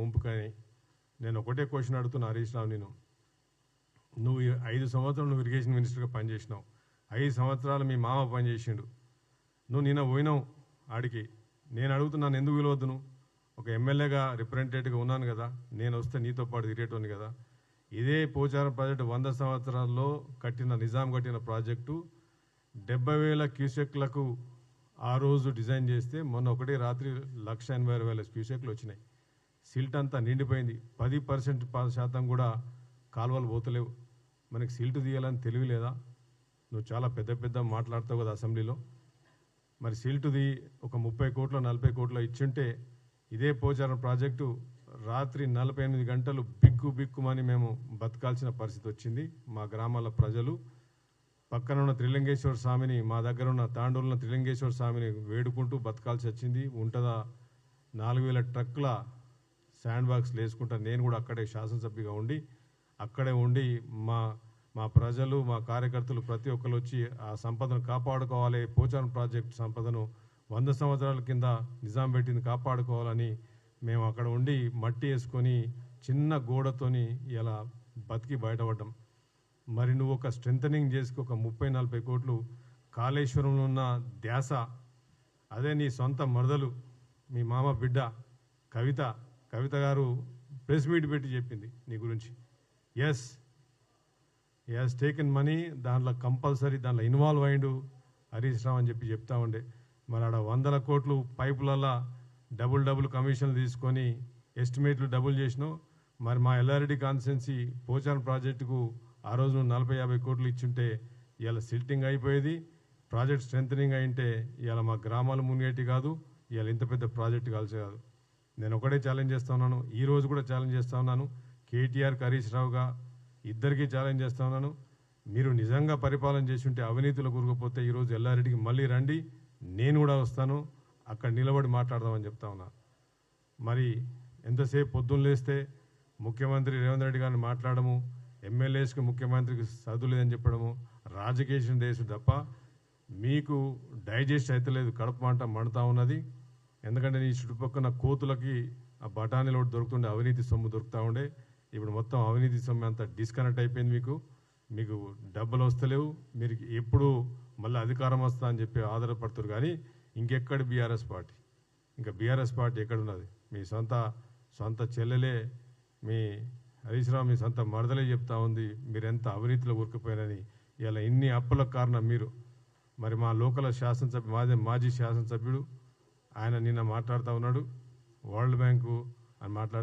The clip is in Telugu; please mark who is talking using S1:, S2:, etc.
S1: ముంపుకని నేను ఒకటే క్వశ్చన్ అడుగుతున్నా హరీష్ రావు నేను. నువ్వు ఐదు సంవత్సరాలు నువ్వు ఇరిగేషన్ మినిస్టర్గా పనిచేసినావు. ఐదు సంవత్సరాలు మీ మామ పనిచేసిండు. నువ్వు నిన్న పోయినావు ఆడికి. నేను అడుగుతున్నాను ఎందుకు విలువద్దును ఒక ఎమ్మెల్యేగా రిప్రజెంటేటివ్గా ఉన్నాను కదా. నేను వస్తే నీతో పాటు తిరిగేటోని కదా. ఇదే పోచారం ప్రాజెక్టు వంద సంవత్సరాల్లో కట్టిన నిజాం కట్టిన ప్రాజెక్టు. డెబ్బై వేల క్యూసెక్లకు ఆ రోజు డిజైన్ చేస్తే మొన్న ఒకటే రాత్రి లక్ష ఎనభై ఆరు వేల క్యూసెక్లు వచ్చినాయి. సిల్ట్ అంతా నిండిపోయింది. పది పర్సెంట్ శాతం కూడా కాలువలు పోతలేవు. మనకి సిల్ట్ తీయాలని తెలివి లేదా? నువ్వు చాలా పెద్ద పెద్ద మాట్లాడతావు కదా అసెంబ్లీలో. మరి సిల్టుది ఒక ముప్పై కోట్ల నలభై కోట్ల ఇచ్చుంటే ఇదే పోచారం ప్రాజెక్టు రాత్రి నలభై ఎనిమిది గంటలు బిక్కు బిక్కుమని మేము బతకాల్సిన పరిస్థితి వచ్చింది మా గ్రామాల ప్రజలు. పక్కన ఉన్న త్రిలింగేశ్వర స్వామిని మా దగ్గర ఉన్న తాండూరులో త్రిలింగేశ్వర స్వామిని వేడుకుంటూ బతకాల్సి వచ్చింది. ఉంటుందా? నాలుగు వేల ట్రక్కుల శాండ్ బాక్స్ వేసుకుంటా నేను కూడా అక్కడే శాసనసభ్యుగా ఉండి అక్కడే ఉండి మా మా ప్రజలు మా కార్యకర్తలు ప్రతి ఒక్కరు వచ్చి ఆ సంపదను కాపాడుకోవాలి పోచారం ప్రాజెక్ట్ సంపదను వంద సంవత్సరాల కింద నిజాం పెట్టింది కాపాడుకోవాలని మేము అక్కడ ఉండి మట్టి వేసుకొని చిన్న గోడతోని ఇలా బతికి బయటపడ్డం. మరి నువ్వు ఒక స్ట్రెంథనింగ్ చేసుకు ఒక ముప్పై నలభై కోట్లు కాళేశ్వరంలో ఉన్న ధ్యాస అదే నీ సొంత మరదలు మీ మామ బిడ్డ కవిత కవిత గారు ప్రెస్ మీట్ పెట్టి చెప్పింది నీ గురించి. Yes he has taken money దాంట్లో కంపల్సరీ దాంట్లో ఇన్వాల్వ్ అయ్యిండు హరీష్ రావు అని చెప్పి చెప్తా ఉండే. మరి ఆడ వందల కోట్లు పైపులల్లా డబుల్ డబుల్ కమిషన్లు తీసుకొని ఎస్టిమేట్లు డబుల్ చేసినావు. మరి మా ఎల్ఆర్డి కాన్స్టెన్సీ పోచారం ప్రాజెక్టుకు ఆ రోజు నువ్వు నలభై యాభై కోట్లు ఇచ్చుంటే ఇవాళ సిల్టింగ్ అయిపోయేది. ప్రాజెక్ట్ స్ట్రెంథనింగ్ అయింటే ఇవాళ మా గ్రామాలు మునిగేటి కాదు ఇవాళ ఇంత పెద్ద ప్రాజెక్టు కాల్చే కాదు. నేను ఒకటే ఛాలెంజ్ చేస్తా ఉన్నాను. ఈ రోజు కూడా ఛాలెంజ్ చేస్తా ఉన్నాను. కేటీఆర్ హరీష్ రావుగా ఇద్దరికీ ఛాలెంజ్ చేస్తా ఉన్నాను. మీరు నిజంగా పరిపాలన చేసి ఉంటే అవినీతిలో కూరుకుపోతే ఈరోజు ఎల్లారెడ్డికి మళ్ళీ రండి. నేను కూడా వస్తాను. అక్కడ నిలబడి మాట్లాడదామని చెప్తా ఉన్నా. మరి ఎంతసేపు పొద్దున్న లేస్తే ముఖ్యమంత్రి రేవంత్ రెడ్డి గారిని మాట్లాడము ఎమ్మెల్యేస్కి ముఖ్యమంత్రికి చదువు లేదని చెప్పడము రాజకీయం దేశం తప్ప మీకు డైజెస్ట్ అవుతలేదు కడుపు మంట మండుతూ ఉన్నది. ఎందుకంటే నీ చుట్టుపక్కల కోతులకి ఆ బఠానీలు ఒకటి దొరుకుతుండే అవినీతి సొమ్ము దొరుకుతూ ఉండే. ఇప్పుడు మొత్తం అవినీతి సొమ్ము అంతా డిస్కనెక్ట్ అయిపోయింది మీకు. మీకు డబ్బులు వస్తలేవు మీరు ఎప్పుడు మళ్ళీ అధికారం వస్తా అని చెప్పి ఆధారపడుతురు కానీ ఇంకెక్కడ బీఆర్ఎస్ పార్టీ? ఇంకా బీఆర్ఎస్ పార్టీ ఎక్కడున్నది? మీ సొంత సొంత చెల్లెలే మీ హరీష్ రావు మీ సొంత మరదలే చెప్తా ఉంది మీరు ఎంత అవినీతిలో ఉరికిపోయినని ఇలా ఇన్ని అప్పులకు కారణం మీరు. మరి మా లోకల్ శాసనసభ్యు మాదే మాజీ శాసనసభ్యుడు ఆయన నిన్న మాట్లాడుతూ ఉన్నాడు. వరల్డ్ బ్యాంకు అని మాట్లాడుతూ